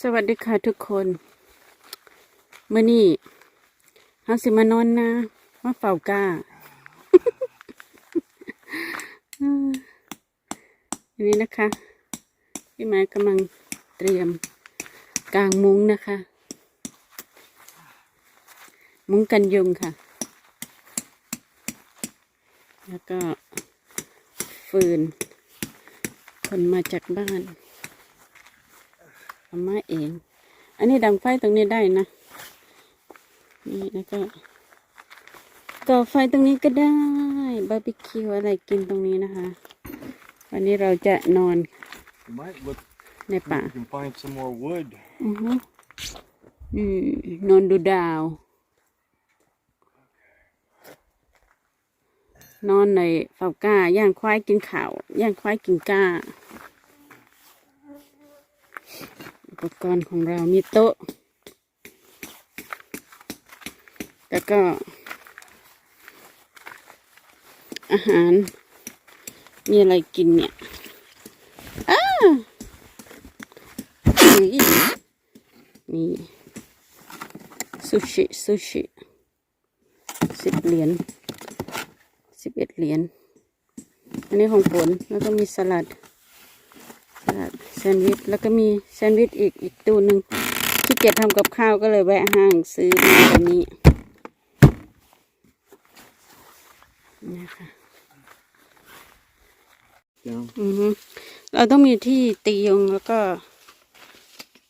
สวัสดีค่ะทุกคนเมื่อนี้เฮาสิมานอนนะมาเฝ้ากาอันนี้นะคะพี่ไม้กำลังเตรียมกลางมุ้งนะคะ มุ้งกันยุงค่ะ แล้วก็ฟืน คนมาจากบ้าน เอามาเอง อันนี้ดังไฟตรงนี้ได้นะ นี่แล้วก็ก่อไฟตรงนี้ก็ได้บาร์บีคิวอะไรกินตรงนี้นะคะ วันนี้เราจะนอน You might look. ในป่า You can find some more wood. อือฮึอืมนอนดูดาว นอนในเฝ้าก้าย่างควายกินข่าวย่างควายกินก้า อุ ปกรณ์ของเรามีโต๊ะ แล้วก็ อาหาร มีอะไรกินเนี่ยอ้าอุ๊ยนี่ซูชิซูชิสิบเหรียญสิบเอ็ดเหรียญอันนี้ของผลแล้วก็มีสลัดสลัด ซนด์วิชแล้วก็มีแซนด์วิชอีกอีกตู้หนึ่งที่เกียจทำกับข้าวก็เลยแวะห้างซื้อมาแบบนี้นะคะ Down. อือฮึเราต้องมีที่ตียุงแล้วก็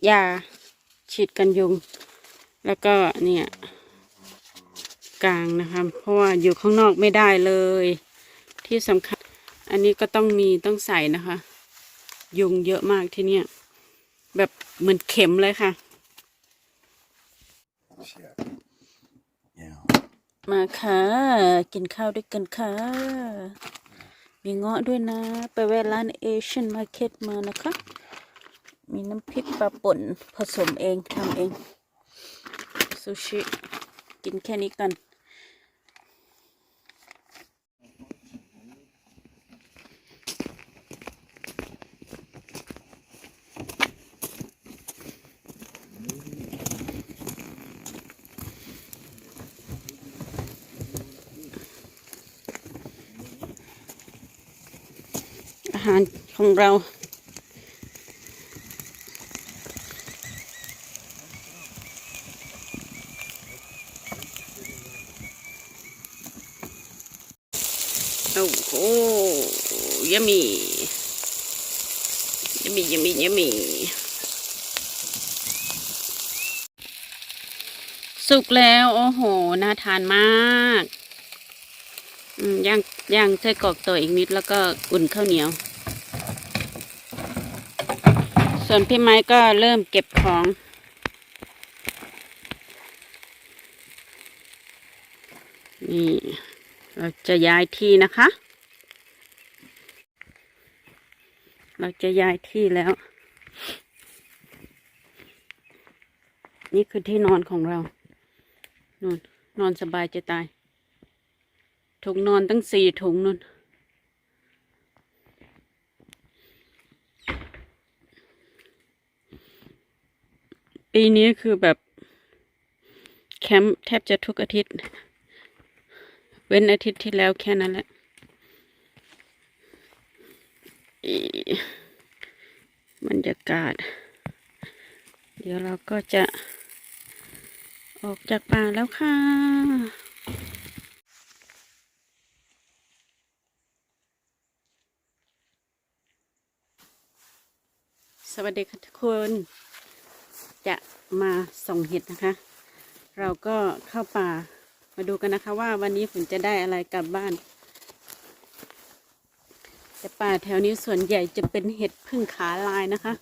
ยาฉีดกันยุง แล้วก็เนี่ยกลางนะคะเพราะว่าอยู่ข้างนอกไม่ได้เลย ที่สำคัญ อันนี้ก็ต้องมีต้องใส่นะคะ ยุงเยอะมากที่เนี่ย แบบเหมือนเข็มเลยค่ะ Yeah. มาค่ะ กินข้าวด้วยกันค่ะ มีเงาะด้วยนะ ไปแวะร้านเอเชียนมาร์เก็ตมานะคะ มีน้ำพริกปลาป่นผสมเองทำเองซูชิ กินแค่นี้กัน หารของเรา โอ้โหยมียมียมียมีสุกแล้ว โอ้โห น่าทานมากอืมย่างย่างไส้กรอกตัวอีกนิดแล้วก็อุ่นข้าวเหนียว ส่วนพี่ไม้ก็เริ่มเก็บของ นี่เราจะย้ายที่นะคะ เราจะย้ายที่แล้ว นี่คือที่นอนของเรา นอนนอนสบายจะตายถุงนอนตั้งสี่ถุงนู่น ปีนี้คือแบบ แคมป์แทบจะทุกอาทิตย์ เว้นอาทิตย์ที่แล้วแค่นั้นแหละอีบรรยากาศ เดี๋ยวเราก็จะออกจากป่าแล้วค่ะ สวัสดีค่ะทุกคน จะมาส่งเห็ดนะคะ เราก็เข้าป่ามาดูกันนะคะว่าวันนี้ฝนจะได้อะไรกลับบ้าน แต่ป่าแถวนี้ส่วนใหญ่จะเป็นเห็ดพึ่งขาลายนะคะ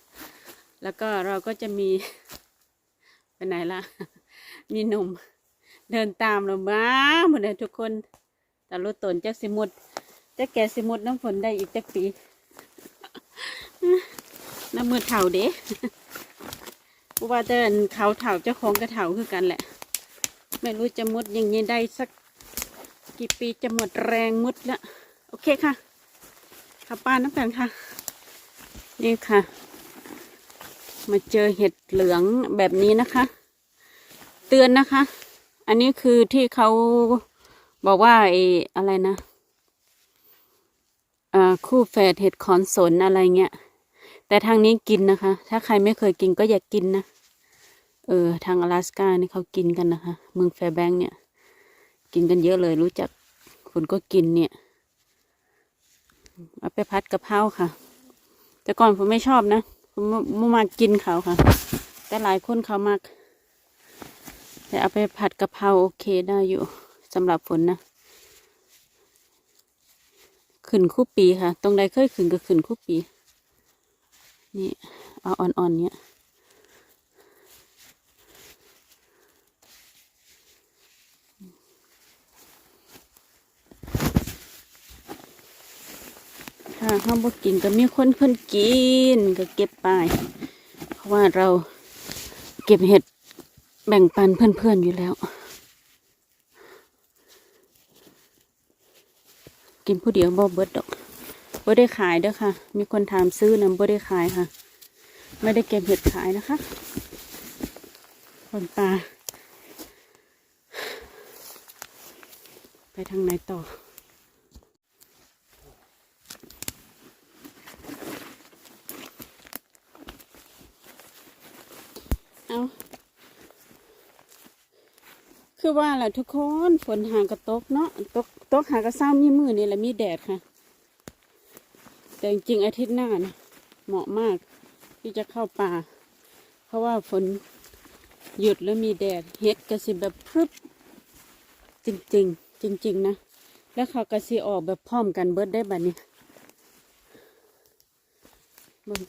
แล้วก็เราก็จะมีไปไหนล่ะ มีหนุ่มเดินตามเรามาหมดเลยทุกคน แต่รถตนจะสิมุดจะแก่สิมุดน้ำฝนได้อีกจักปีน้ำมือเถ่าเด้ พราะว่าเดินเขาเถาเจ้าของกระเถาคือกันแหละ ไม่รู้จะมุดอย่างนี้ได้สักกี่ปีจะหมดแรงมุดละโอเคค่ะขับป้านน้ำกันค่ะ นี่ค่ะ มาเจอเห็ดเหลืองแบบนี้นะคะ เตือนนะคะ อันนี้คือที่เขาบอกว่าไอ้อะไรนะอ่าคู่แฝดเห็ดขอนสนอะไรเงี้ย แต่ทางนี้กินนะคะ ถ้าใครไม่เคยกินก็อย่ากกินนะ เออทางอลาสกานี่เขากินกันนะคะ เมืองแฟร์แบงค์เนี่ย กินกันเยอะเลยรู้จักคนก็กินเนี่ยเอาไปพัดกะเพราค่ะ แต่ก่อนผมไม่ชอบนะผมไม่มากินเขาค่ะ แต่หลายคนเขามากแต่เอาไปผัดกะเพราโอเคได้อยู่สำหรับฝนนะขึ้นคู่ปีค่ะ ตรงใดเคยขึ้นก็ขึ้นคู่ปี นี่เอาอ่อนๆเนี้ย ถ้าห้าบ่กินก็มีคนคนกินก็เก็บไป เพราะว่าเราเก็บเห็ดแบ่งปันเพื่อนๆอยู่แล้ว กินผู้เดียวบ่เบิดดอกบ่ได้ขายเด้อค่ะ มีคนถามซื้อนะบ่ได้ขายค่ะ ไม่ได้เก็บเห็ดขายนะคะคนปลาไปทางไหนต่อ เอา คือว่าแหละทุกคนฝนหางกระตกเนาะตกตกหางกระเซ้ามีมือนี่แหละมีแดดค่ะ แต่จริงๆอาทิตย์หน้านะเหมาะมากที่จะเข้าป่า เพราะว่าฝนหยุดแล้วมีแดดเฮ็ดกระสิแบบพรึบจริงๆจริง ๆ นะ แล้วเขากระสิออกแบบพร้อมกันเบิดได้บัดนี้บึง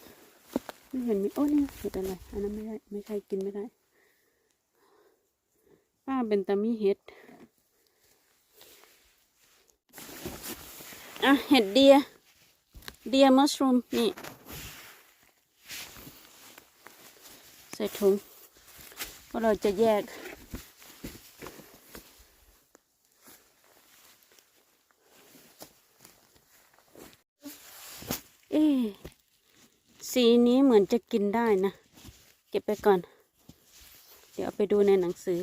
ไม่เห็นมีโอ้นี่เห็ดอะไรอันนั้นไม่ได้ไม่ใช่กินไม่ได้ ป้าเป็นตามีเห็ดอะเห็ดเดีย เดียมัสรูมนี่ ใส่ถุงเพราะเราจะแยกเอ๊สีนี้เหมือนจะกินได้นะ เก็บไปก่อน เดี๋ยวไปดูในหนังสือ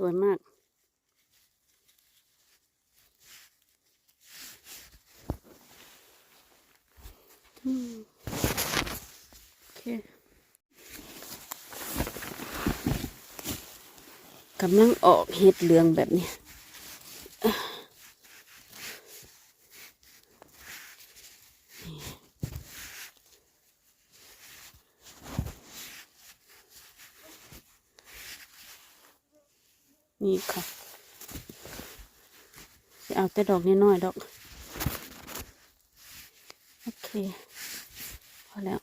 สวยมาก โอเคกำลังออกเห็ดเหลืองแบบนี้ค่ะจะ เอาแต่ดอกน้อยดอก โอเค พอแล้ว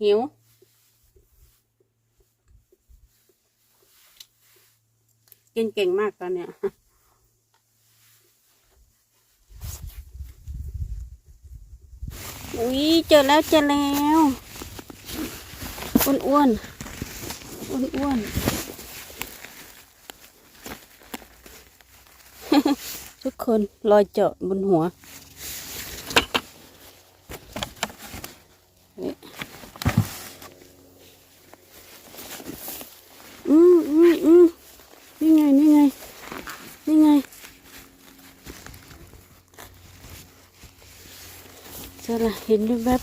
หิวกินเก่งมากตอนเนี้ย อุ้ยเจอแล้วเจอแล้วอ้วนอ้วนอ้วนอ้วนทุกคนรอยเจาะบนหัวเฮ้ยอืมอืมอืมนี่ไง นี่ไง นี่ไง เจอ ละเห็นด้วยแบบ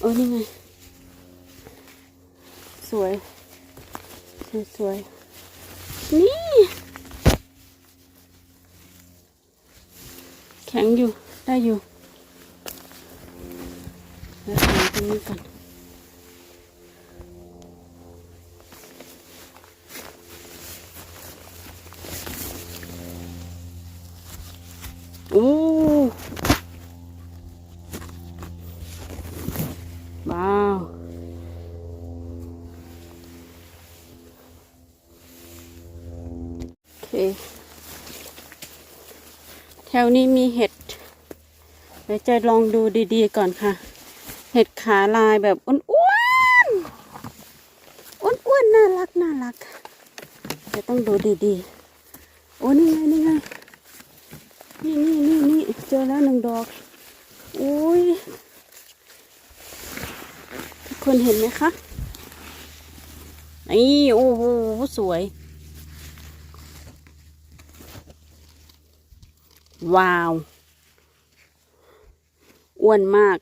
โอ้นี่ไง สวย สวยสวยนี่ แข็งอยู่ ได้อยู่าวโอเค แถวนี้มีเห็ด เดี๋ยวจะลองดูดีๆก่อนค่ะ เห็ดขาลายแบบอ้วนๆ อ้วนๆ น่ารักน่ารัก จะต้องดูดีๆ โอ้นี่ไงนี่ไงนี่นี่นี่นี่เจอแล้วหนึ่งดอกโอ้ย ทุกคนเห็นไหมคะ นี่โอ้โหสวย ว้าว อ้วนมาก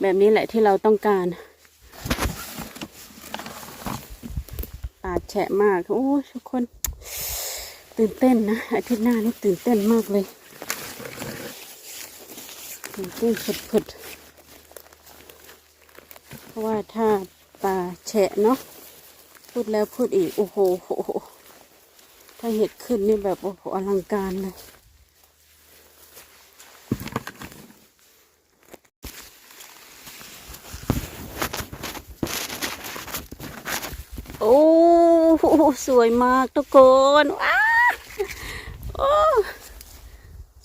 แบบนี้แหละที่เราต้องการปาดแฉะมาก โอ้ทุกคน ตื่นเต้นนะ อาทิตย์หน้านี่ตื่นเต้นมากเลยตื่นเต้นผุดๆ ราะว่าถ้าป่าแฉะเนาะพูดแล้วพูดอีก โอ้โหถ้าเห็ดขึ้นนี่แบบ โอ้โหอลังการเลยโอ้สวยมากทุกคนว้าโอ้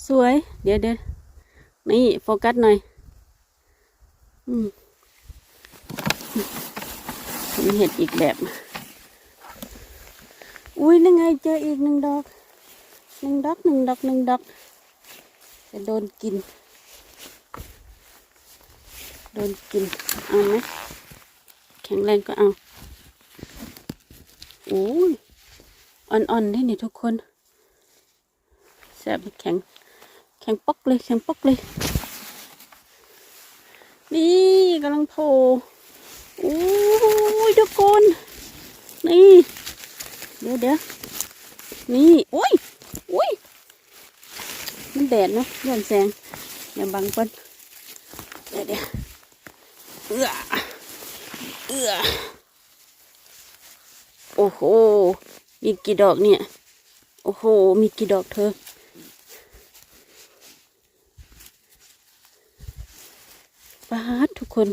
สวย เดี๋ยวเดี๋ยวนี่ โฟกัสหน่อย อืม มีเห็ดอีกแบบ อุ้ยนั่นไงเจออีกหนึ่งดอกหนึ่งดอกหนึ่งดอกหนึ่งดอกจะโดนกิน โดนกิน เอาไหมแข็งแรงก็เอาโอ้ยอ่อนๆได้นี่ทุกคนแสบแข็ง แข็งปอกเลย แข็งปอกเลย นี่กำลังโผล่โอ้ ยทุกคน นี่ เดี๋ยวเดี๋ยวนี่อุ้ยอุ้ยมันแดดเนาะย้อนแสงอย่าบังเปิ้นเดี๋ยวเดี๋ยวเอื้อเอื้อโอ้โหมีกี่ดอกเนี่ย โอ้โห มีกี่ดอกเธอ ปาดทุกคน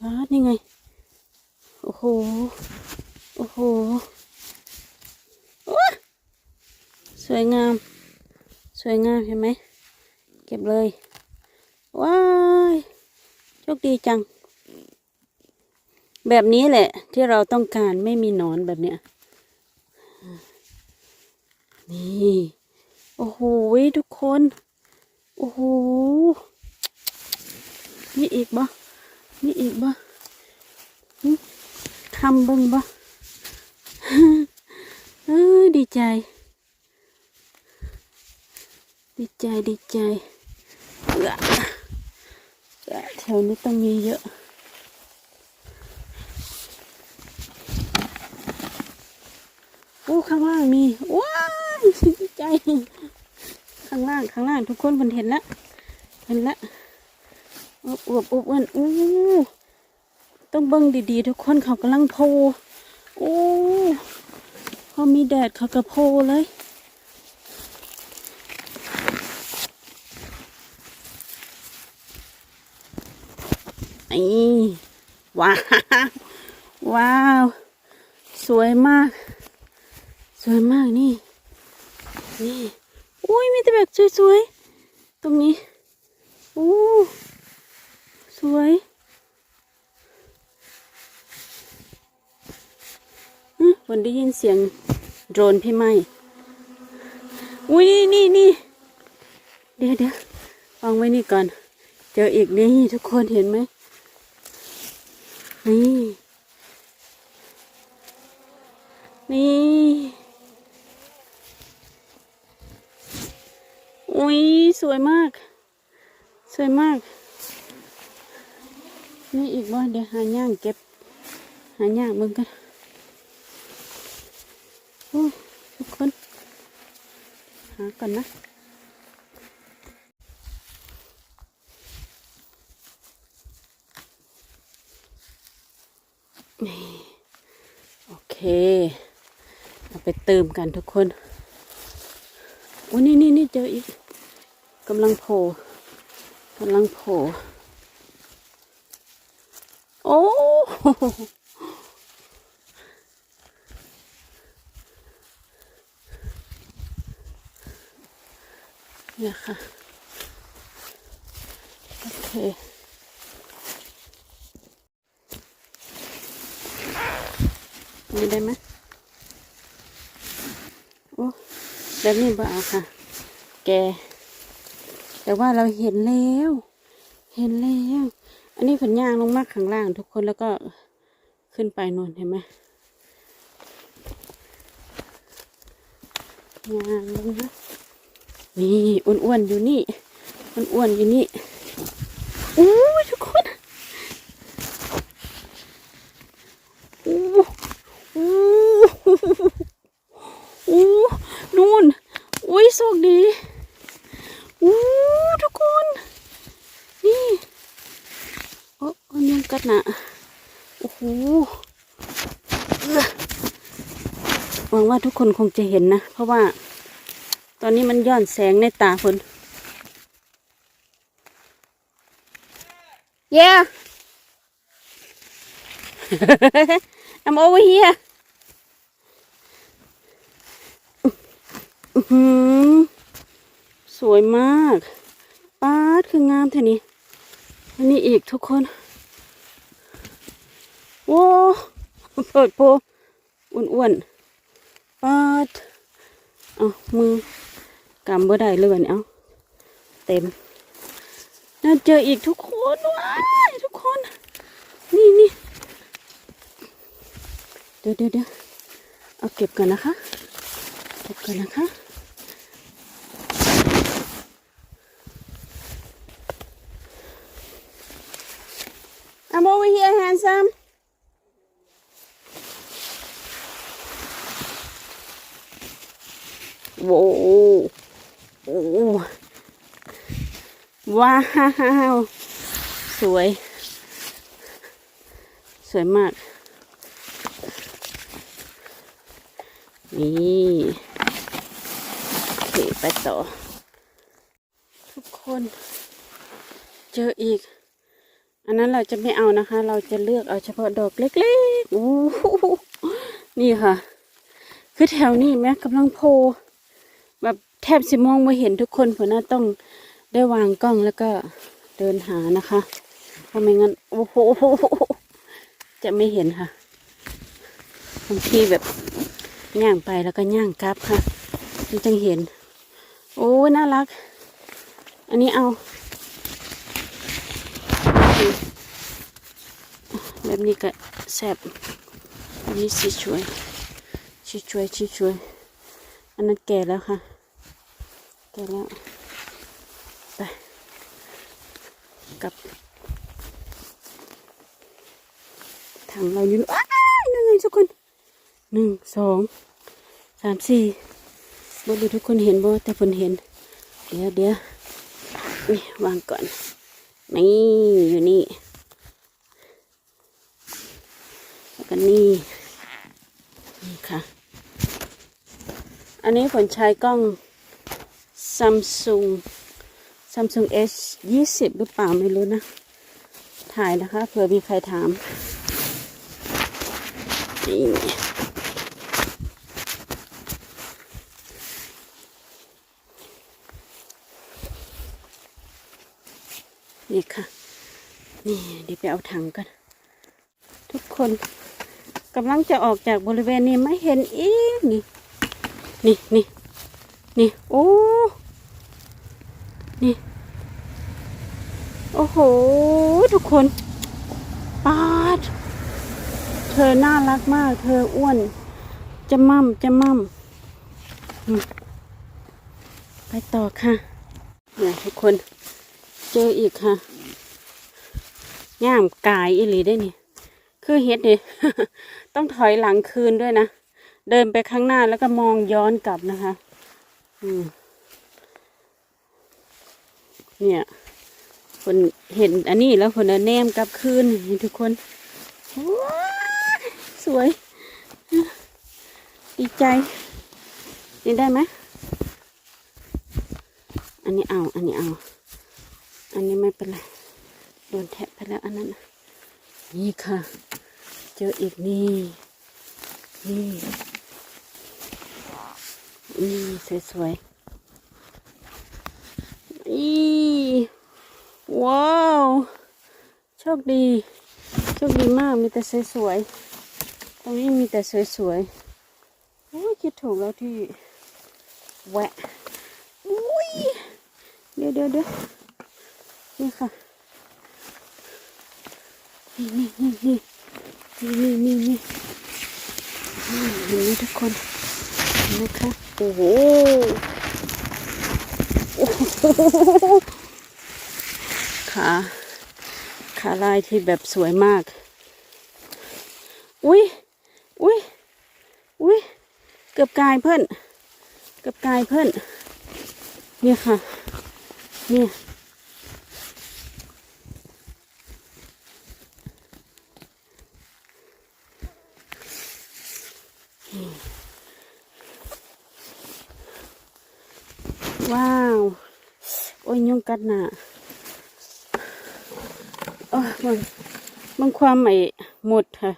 ปาดนี่ไง โอ้โห โอ้โห สวยงาม สวยงามเห็นไหม เก็บเลย ว้ายโชคดีจัง แบบนี้แหละ ที่เราต้องการไม่มีหนอนแบบเนี้ย นี่ โอ้โห ทุกคน โอ้โหมีอีกบ่มีอีกบ่ หึคำเบิ่งบ่เออดีใจ ดีใจดีใจเอื้อเอื้อแถวนี้ต้องมีเยอะโอ้ข้างล่างมีว้าวดีใจ ข้างล่างข้างล่างทุกคนมันเห็นล้วเห็นล้วอบอบอวบอ้วนอู้ ต้องเบิ้งดีๆ ทุกคนเขากำลังโพโอ้พอมีแดดเขากระโพเลยนี่ว้าวว้าว สวยมาก สวยมากนี่นี่อุ้ยมีแต่แบบสวยๆ ตรงนี้อู้สวย ฮึวันได้ยินเสียงโดรนพี่ไม่ อุ้ยนี่นี่นี่เดี๋ยวเดี๋ยววางไว้นี่ก่อน เจออีกนี่ทุกคนเห็นไหมนี่ นี่อุ้ยสวยมาก สวยมาก นี่อีกว่าเดี๋ยวหาย่างเก็บ หาย่างมึงกัน ทุกคน หาก่อนนะนี่โอเค เอาไปเติมกันทุกคนโอ้นี่นี่นี่เจออีกกำลังโผล่กำลังโผล่โอ้ นี่ยค่ะเคนี่ได้ไหมโอ้แบบนี้บ่เอาค่ะ แก แต่ว่าเราเห็นแล้ว เห็นแล้ว อันนี้ผลย่างลงมาข้างล่างทุกคนแล้วก็ขึ้นไปนนเห็นไหมย่างลงมา นี่อ้วนๆอยู่นี่อ้วนๆอยู่นี่อู้ทุกคนอู้อู้อู้นู่นอุ้ยโชคดีอู้ทุกคน นี่โอ้อันนี้กัดหนะโอ้โหเออหวังว่าทุกคนคงจะเห็นนะ เพราะว่า อนนี้มันย้อนแสงในตาคน Yeah I'm over here อื้อหือสวยมากป้าดคืองามเท่านี้อันนี้อีกทุกคนโว้เปิดโปอ้วนๆป้าดเอามือ กำบ่ได้เลยวันนี้เอาเต็ม น่าเจออีกทุกคนว้ายทุกคน นี่นี่เดี๋ยวเดี๋ยวเดี๋ยวเอาเก็บกันนะคะ เก็บกันนะคะ I'm over here, handsome. Whoa. Whoa. ว้าว สวย สวยมาก นี่โอไปต่อ ทุกคน เจออีก อันนั้นเราจะไม่เอานะคะ เราจะเลือกเอาเฉพาะดอกเล็กๆโอ้นี่ค่ะ คือแถวนี้แม่กำลังโพ แทบสิมองไม่เห็นทุกคนเพราะน่าต้องได้วางกล้องแล้วก็เดินหานะคะเพราะไม่งั้นโอ้โหจะไม่เห็นค่ะบางทีแบบย่างไปแล้วก็ย่างกลับค่ะมันจึงเห็น โอ้ยน่ารัก อันนี้เอา แบบนี้ก็แซบอันนี้สีช่วยชีช่วยชีช่วยอันนั้นแก่แล้วค่ะ แก่แล้วไปกับถังเราอยู่อ้ายนั่นไงทุกคนหนึ่งสองสามสี่บ่ดูทุกคนเห็นบ่แต่คนเห็น เดี๋ยวเดี๋ยวนี่วางก่อน นี่อยู่นี่แล้วก็นี่นี่ค่ะ อันนี้ผลใช้กล้อง Samsung Samsung S ยี่สิบหรือเปล่าไม่รู้นะ ถ่ายนะคะเผื่อมีใครถามนี่นี่ค่ะ นี่เดี๋ยวไปเอาถังกัน ทุกคนกำลังจะออกจากบริเวณนี้ไม่เห็นอีกนี่ นี่นี่นี่โอ้ นี่ โอ้โห ทุกคนปาด เธอน่ารักมาก เธออ้วน จะมั่มจะมั่มไปต่อค่ะเนี่ยทุกคน เจออีกค่ะย่ามกายอีหลีได้นี่ คือเฮ็ดนี่ต้องถอยหลังคืนด้วยนะ เดินไปข้างหน้าแล้วก็มองย้อนกลับนะคะ อืม เนี่ยคนเห็นอันนี้แล้วคนแนมกลับคืนทุกคนสวย ดีใจ นี่ได้ไหมอันนี้เอา อันนี้เอา อันนี้ไม่เป็นไร โดนแทะไปแล้วอันนั้น นี่ค่ะ เจออีกนี่ นี่ นี่สวยๆ อ้ว้าว โชคดี โชคดีมาก มีแต่สวยๆ ตรงนี้มีแต่สวยๆ โอ้ยคิดถูกแล้วที่แวะอุ้ย เดี๋ยวเดี๋ยวเดี๋ยวนี่ค่ะ นี่นี่นี่นี่นี่นี่นี่นี่นไหมทุกคนนไหมคะ โอ้โห ขาขาลายที่แบบสวยมาก อุ้ยอุ้ยอุ้ยเกือบกายเพื่อนเกือบกายเพื่อนเนี่ยค่ะ เนี่ยว้าว โอ้ยยุงกัดหนาโอ้ยมันมันความไอ้หมดค่ะ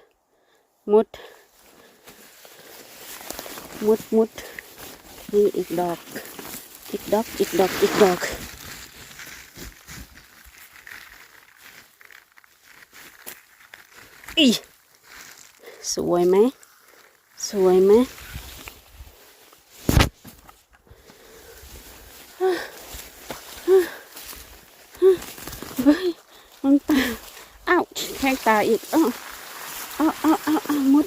หมดหมดหมดนี่อีกดอก อีกดอก อีกดอก อีกดอก อีสวยไหม สวยไหม เฮ้ยมันตาอ้าวาอีกอ้าวอ้าวอ้าวอ้าวอ้ามุด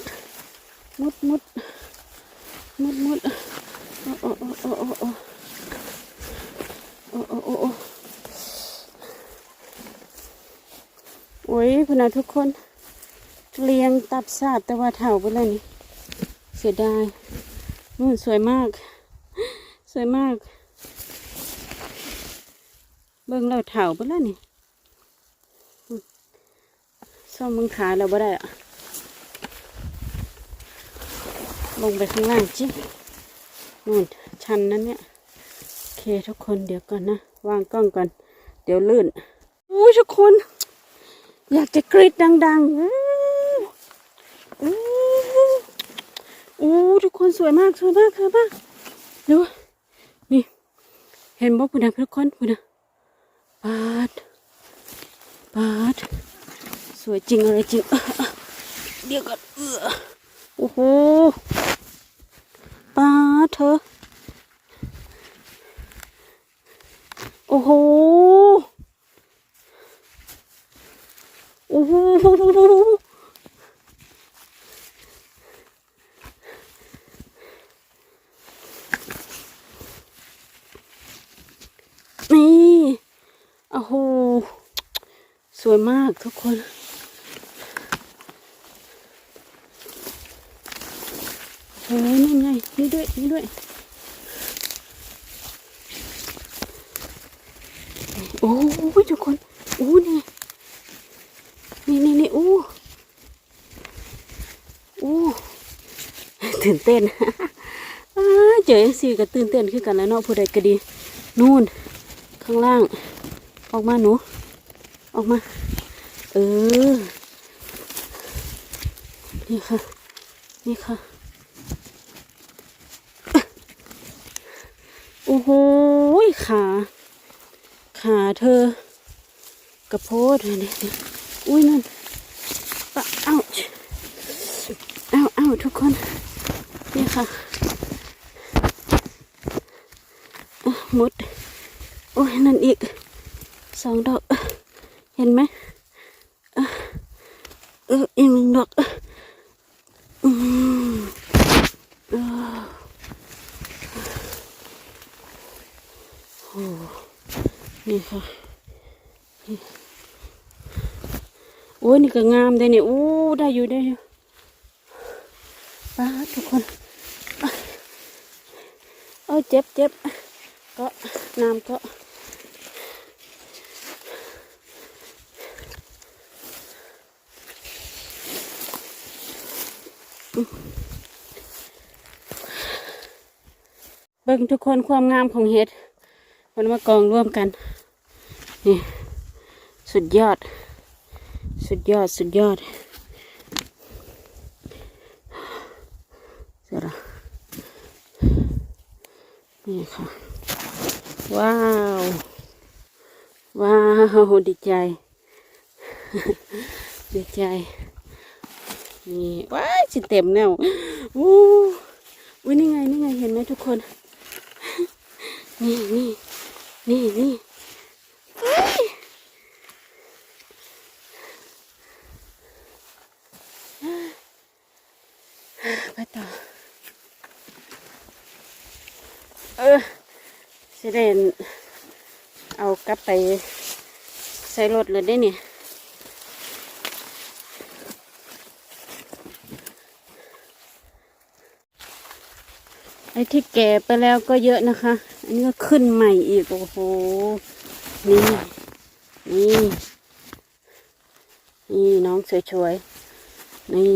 มุดมุดมุดมุดโอ้โอ้โอ้โอ้โอ้โอ้โอ้โอ้โอ้โอ้ยพนนะทุกคนเลียงตับซาดแต่ว่าเถ่าไปแล้วนี่เสียดายนู่นสวยมาก สวยมาก เบิ่งเราเถ่าไปแล้วนี่ ซ่อมมึงขาเราบ่ได้อะลงไปข้างล่างจินู่นชันนั้นเนี่ยโอเคทุกคนเดี๋ยวก่อนนะวางกล้องก่อน เดี๋ยวลื่นอู้ทุกคน อยากจะกรีดดังๆอู้อู้อู้ทุกคนสวยมากสวยมากสวยมากดูนี่ เห็นบ่ปุ่นนะทุกคนปุ่นนะปาดปาด วยจริงอะไรจริงเออเออเดี๋ยวก่อนเออโอ้โหปาเธอ โอ้โห โอ้โหนี่โอ้โห สวยมากทุกคน อ้ยนั่นไง นี่ด้วย นี่ด้วย โอ้ยทุกคนโอ้นี่นี่นี่นี่โอ้โอ้ตื่นเต้นอ้าเจอสิก็ตื่นเต้นขึ้นกันแล้วเนาะผู้ใดก็ดี นู่น ข้างล่าง ออกมาหนู ออกมา เออ นี่ค่ะ นี่ค่ะ โอ้โหขาขาเธอกระโพดเนี่นี่อุ้ยนั่นปะอ้าเอ้าเอ้าทุกคนนี่ค่ะมดโอ้ยนั่นอีกสองดอก เห็นไหมอะเอออีกหนึ่งดอกอืมเออ อ้นี่ค่ะโอ้ยนี่ก็งามเลยเนี่ยโอ้ได้อยู่ได้อยู่ป้าทุกคนเอ้ยเจ็บเจ็บก็น้ำก็เบิ่งทุกคนความงามของเห็ด มันมากองร่วมกัน นี่ สุดยอด สุดยอด สุดยอดเสร็จละนี่ค่ะ ว้าว ว้าว ดีใจ ดีใจ นี่ ว้ายสิเต็มแล้วอู้อุ้ยนี่ไง นี่ไง เห็นไหมทุกคน นี่นี่ นี่นี่ไปต่อ เออสิเดนเอากลับไปใส่รถเลยได้เนี่ยไอ้ที่แก่ไปแล้วก็เยอะนะคะ อันนี้ก็ขึ้นใหม่อีกโอ้โห นี่ นี่ นี่น้องสวยๆ นี่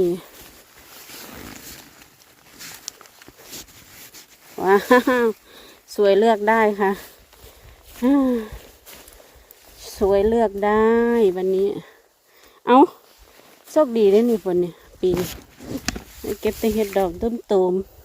ว้าว สวยเลือกได้ค่ะอ่าสวยเลือกได้วันนี้ เอาโชคดีได้อนี่ฝนเนี่ยปีนี้เก็บแต่เห็ดดอกต้มตูมๆ